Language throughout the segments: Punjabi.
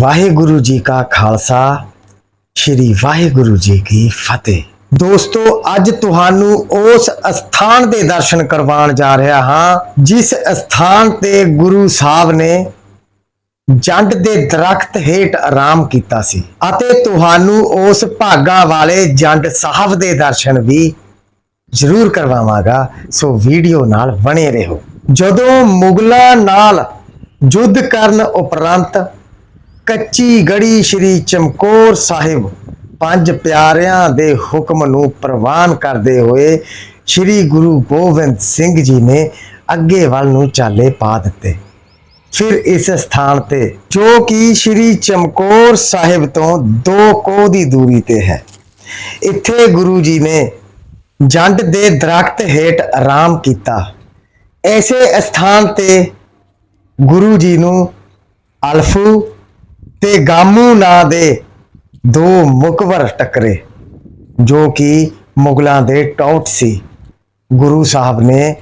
ਵਾਹਿਗੁਰੂ ਜੀ ਕਾ ਖਾਲਸਾ, ਸ੍ਰੀ ਵਾਹਿਗੁਰੂ ਜੀ ਕੀ ਫਤਿਹ। ਦੋਸਤੋ, ਅੱਜ ਤੁਹਾਨੂੰ ਉਸ ਅਸਥਾਨ ਦੇ ਦਰਸ਼ਨ ਕਰਵਾਉਣ ਜਾ ਰਿਹਾ ਹਾਂ, ਜਿਸ ਅਸਥਾਨ ਤੇ ਗੁਰੂ ਸਾਹਿਬ ਨੇ ਜੰਡ ਦੇ ਦਰਖਤ ਹੇਠ ਆਰਾਮ ਕੀਤਾ ਸੀ ਅਤੇ ਤੁਹਾਨੂੰ ਉਸ ਭਾਗਾ ਵਾਲੇ ਜੰਡ ਸਾਹਿਬ ਦੇ ਦਰਸ਼ਨ ਵੀ ਜ਼ਰੂਰ ਕਰਵਾਵਾਂਗਾ, ਸੋ ਵੀਡੀਓ ਨਾਲ ਬਣੇ ਰਹੋ। ਜਦੋਂ ਮੁਗਲਾਂ ਨਾਲ ਯੁੱਧ ਕਰਨ ਉਪਰੰਤ ਕੱਚੀ ਗੜੀ ਸ਼੍ਰੀ ਚਮਕੌਰ ਸਾਹਿਬ, ਪੰਜ ਪਿਆਰਿਆਂ ਦੇ ਹੁਕਮ ਨੂੰ ਪ੍ਰਵਾਨ ਕਰਦੇ ਹੋਏ ਸ਼੍ਰੀ ਗੁਰੂ ਗੋਬਿੰਦ ਸਿੰਘ ਜੀ ਨੇ ਅੱਗੇ ਵੱਲ ਨੂੰ ਚਾਲੇ ਪਾ ਦਿੱਤੇ। ਫਿਰ ਇਸ ਸਥਾਨ ਤੇ, ਜੋ ਕਿ ਸ਼੍ਰੀ ਚਮਕੌਰ ਸਾਹਿਬ ਤੋਂ 2 ਕੋਹ ਦੀ ਦੂਰੀ ਤੇ ਹੈ। ਇੱਥੇ ਗੁਰੂ ਜੀ ਨੇ ਜੰਡ ਦੇ ਦਰਖਤ ਹੇਠ ਆਰਾਮ ਕੀਤਾ। ਐਸੇ ਸਥਾਨ ਤੇ ਗੁਰੂ ਜੀ ਨੂੰ ਅਲਫੂ ਤੇ ਗਾਮੂ ਨਾਂ ਦੇ ਦੋ ਮੁਕਬਰ ਟੱਕਰੇ, ਜੋ ਕਿ ਮੁਗਲਾਂ ਦੇ ਟੌਟ ਸੀ। ਗੁਰੂ ਸਾਹਿਬ ਨੇ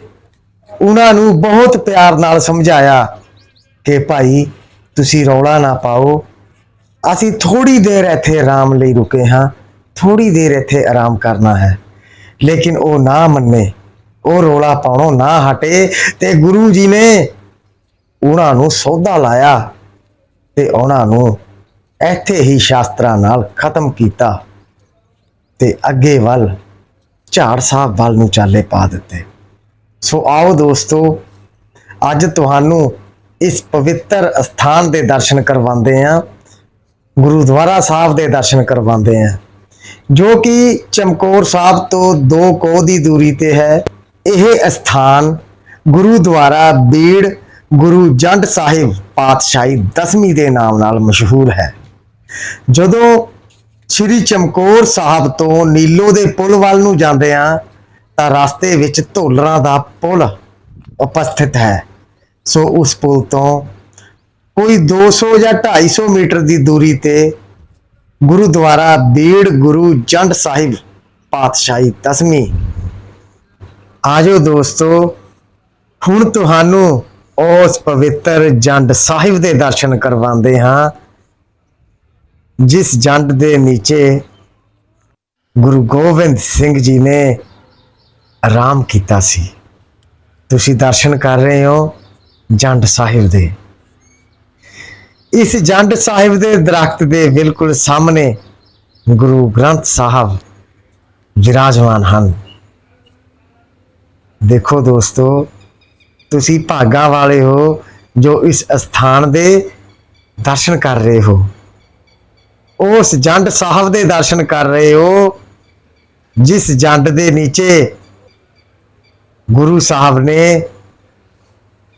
ਉਹਨਾਂ ਨੂੰ ਬਹੁਤ ਪਿਆਰ ਨਾਲ ਸਮਝਾਇਆ ਕਿ ਭਾਈ, ਤੁਸੀਂ ਰੌਲਾ ਨਾ ਪਾਓ। ਅਸੀਂ ਥੋੜੀ ਦੇਰ ਇੱਥੇ ਆਰਾਮ ਲਈ ਰੁਕੇ ਹਾਂ ਥੋੜੀ ਦੇਰ ਇੱਥੇ ਆਰਾਮ ਕਰਨਾ ਹੈ। ਲੇਕਿਨ ਉਹ ਨਾ ਮੰਨੇ, ਉਹ ਰੌਲਾ ਪਾਉਣੋਂ ਨਾ ਹਟੇ ਤੇ ਗੁਰੂ ਜੀ ਨੇ ਉਹਨਾਂ ਨੂੰ ਸੌਦਾ ਲਾਇਆ। ਤੇ ਉਹਨਾਂ ਨੂੰ ਇੱਥੇ ਹੀ ਸ਼ਾਸਤਰਾਂ ਨਾਲ ਖਤਮ ਕੀਤਾ ਤੇ ਅੱਗੇ ਵੱਲ ਝਾੜ ਸਾਹਿਬ ਵੱਲ ਨੂੰ ਚਾਲੇ ਪਾ ਦਿੱਤੇ। ਸੋ ਆਓ ਦੋਸਤੋ, ਅੱਜ ਤੁਹਾਨੂੰ ਇਸ ਪਵਿੱਤਰ ਸਥਾਨ ਦੇ ਦਰਸ਼ਨ ਕਰਵਾਉਂਦੇ ਆਂ ਗੁਰਦੁਆਰਾ ਸਾਹਿਬ ਦੇ ਦਰਸ਼ਨ ਕਰਵਾਉਂਦੇ ਆਂ ਜੋ ਕਿ ਚਮਕੌਰ ਸਾਹਿਬ ਤੋਂ 2 ਕੋਹ ਦੀ ਦੂਰੀ ਤੇ ਹੈ। ਇਹ ਸਥਾਨ ਗੁਰੂਦੁਆਰਾ ਬੀੜ ਗੁਰੂ ਜੰਡ ਸਾਹਿਬ ਪਾਤਸ਼ਾਹੀ ਦਸਵੀਂ ਦੇ ਨਾਮ ਨਾਲ ਮਸ਼ਹੂਰ ਹੈ। ਜਦੋਂ ਸ੍ਰੀ ਚਮਕੌਰ ਸਾਹਿਬ ਤੋਂ ਨੀਲੋ ਦੇ ਪੁਲ ਵੱਲ ਨੂੰ ਜਾਂਦੇ ਆ ਤਾਂ ਰਸਤੇ ਵਿੱਚ ਢੋਲਰਾਂ ਦਾ ਪੁਲ ਉਪਸਥਿਤ ਹੈ। ਸੋ ਉਸ ਪੁਲ ਤੋਂ ਕੋਈ 200 ਜਾਂ 250 ਮੀਟਰ ਦੀ ਦੂਰੀ ਤੇ ਗੁਰਦੁਆਰਾ ਬੀੜ ਗੁਰੂ ਜੰਡ ਸਾਹਿਬ ਪਾਤਸ਼ਾਹੀ ਦਸਵੀਂ। ਆਜੋ ਦੋਸਤੋ, ਹੁਣ ਤੁਹਾਨੂੰ ਉਸ ਪਵਿੱਤਰ ਜੰਡ ਸਾਹਿਬ ਦੇ ਦਰਸ਼ਨ ਕਰਵਾਉਂਦੇ ਹਾਂ, ਜਿਸ ਜੰਡ ਦੇ ਨੀਚੇ ਗੁਰੂ ਗੋਬਿੰਦ ਸਿੰਘ ਜੀ ਨੇ ਆਰਾਮ ਕੀਤਾ ਸੀ। ਤੁਸੀਂ ਦਰਸ਼ਨ ਕਰ ਰਹੇ ਹੋ ਜੰਡ ਸਾਹਿਬ ਦੇ। ਇਸ ਜੰਡ ਸਾਹਿਬ ਦੇ ਦਰਖਤ ਦੇ ਬਿਲਕੁਲ ਸਾਹਮਣੇ ਗੁਰੂ ਗ੍ਰੰਥ ਸਾਹਿਬ ਵਿਰਾਜਮਾਨ ਹਨ। ਦੇਖੋ ਦੋਸਤੋ ਤੁਸੀਂ ਭਾਗਾ ਵਾਲੇ ਹੋ, ਜੋ ਇਸ ਸਥਾਨ ਦੇ ਦਰਸ਼ਨ ਕਰ ਰਹੇ ਹੋ। ਉਸ ਜੰਡ ਸਾਹਿਬ ਦੇ ਦਰਸ਼ਨ ਕਰ ਰਹੇ ਹੋ, ਜਿਸ ਜੰਡ ਦੇ ਨੀਚੇ ਗੁਰੂ ਸਾਹਿਬ ਨੇ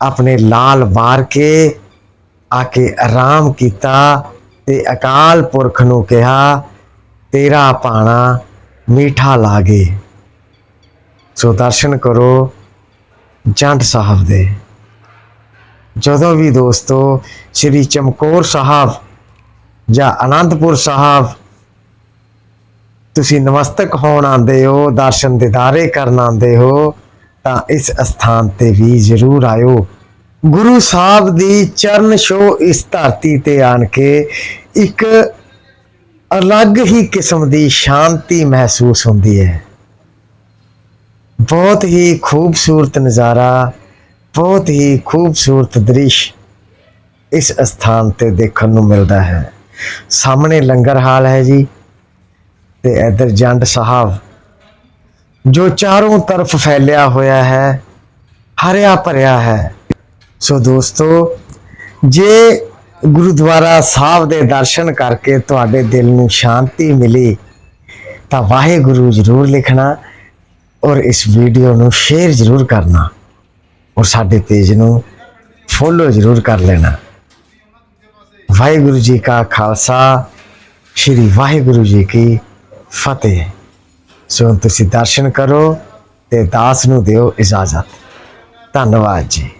ਆਪਣੇ ਲਾਲ ਵਾਰ ਕੇ ਆ ਕੇ ਆਰਾਮ ਕੀਤਾ ਤੇ ਅਕਾਲ ਪੁਰਖ ਨੂੰ ਕਿਹਾ, ਤੇਰਾ ਪਾਣਾ ਮੀਠਾ ਲਾਗੇ। ਸੋ ਦਰਸ਼ਨ ਕਰੋ। ਜੰਡ ਸਾਹਿਬ ਦੇ। ਜਦੋਂ ਵੀ ਦੋਸਤੋ ਸ੍ਰੀ ਚਮਕੌਰ ਸਾਹਿਬ ਜਾਂ ਅਨੰਦਪੁਰ ਸਾਹਿਬ ਤੁਸੀਂ ਨਮਸਤਕ ਹੋਣ ਆਉਂਦੇ ਹੋ, ਦਰਸ਼ਨ ਦਿਦਾਰੇ ਕਰਨ ਆਉਂਦੇ ਹੋ, ਤਾਂ ਇਸ ਸਥਾਨ ਤੇ ਵੀ ਜ਼ਰੂਰ ਆਇਓ। ਗੁਰੂ ਸਾਹਿਬ ਦੀ ਚਰਨ ਛੋਹ ਇਸ ਧਰਤੀ ਤੇ ਆਣ ਕੇ ਇੱਕ ਅਲੱਗ ਹੀ ਕਿਸਮ ਦੀ ਸ਼ਾਂਤੀ ਮਹਿਸੂਸ ਹੁੰਦੀ ਹੈ। ਬਹੁਤ ਹੀ ਖੂਬਸੂਰਤ ਨਜ਼ਾਰਾ, ਬਹੁਤ ਹੀ ਖੂਬਸੂਰਤ ਦ੍ਰਿਸ਼ ਇਸ ਸਥਾਨ ਤੇ ਦੇਖਣ ਨੂੰ ਮਿਲਦਾ ਹੈ। ਸਾਹਮਣੇ ਲੰਗਰ ਹਾਲ ਹੈ ਜੀ ਤੇ ਇਧਰ ਜੰਡ ਸਾਹਿਬ, ਜੋ ਚਾਰੋਂ ਤਰਫ ਫੈਲਿਆ ਹੋਇਆ ਹੈ, ਹਰਿਆ ਭਰਿਆ ਹੈ। ਸੋ ਦੋਸਤੋ, ਜੇ ਗੁਰਦੁਆਰਾ ਸਾਹਿਬ ਦੇ ਦਰਸ਼ਨ ਕਰਕੇ ਤੁਹਾਡੇ ਦਿਲ ਨੂੰ ਸ਼ਾਂਤੀ ਮਿਲੀ, ਤਾਂ ਵਾਹਿਗੁਰੂ ਜ਼ਰੂਰ ਲਿਖਣਾ। ਔਰ ਇਸ ਵੀਡੀਓ ਨੂੰ ਸ਼ੇਅਰ ਜ਼ਰੂਰ ਕਰਨਾ ਔਰ ਸਾਡੇ ਪੇਜ ਨੂੰ ਫੋਲੋ ਜ਼ਰੂਰ ਕਰ ਲੈਣਾ। ਵਾਹਿਗੁਰੂ ਜੀ ਕਾ ਖਾਲਸਾ, ਸ੍ਰੀ ਵਾਹਿਗੁਰੂ ਜੀ ਕੀ ਫਤਿਹ। ਸੋ ਤੁਸੀਂ ਦਰਸ਼ਨ ਕਰੋ ਤੇ ਦਾਸ ਨੂੰ ਦਿਓ ਇਜਾਜ਼ਤ। ਧੰਨਵਾਦ ਜੀ।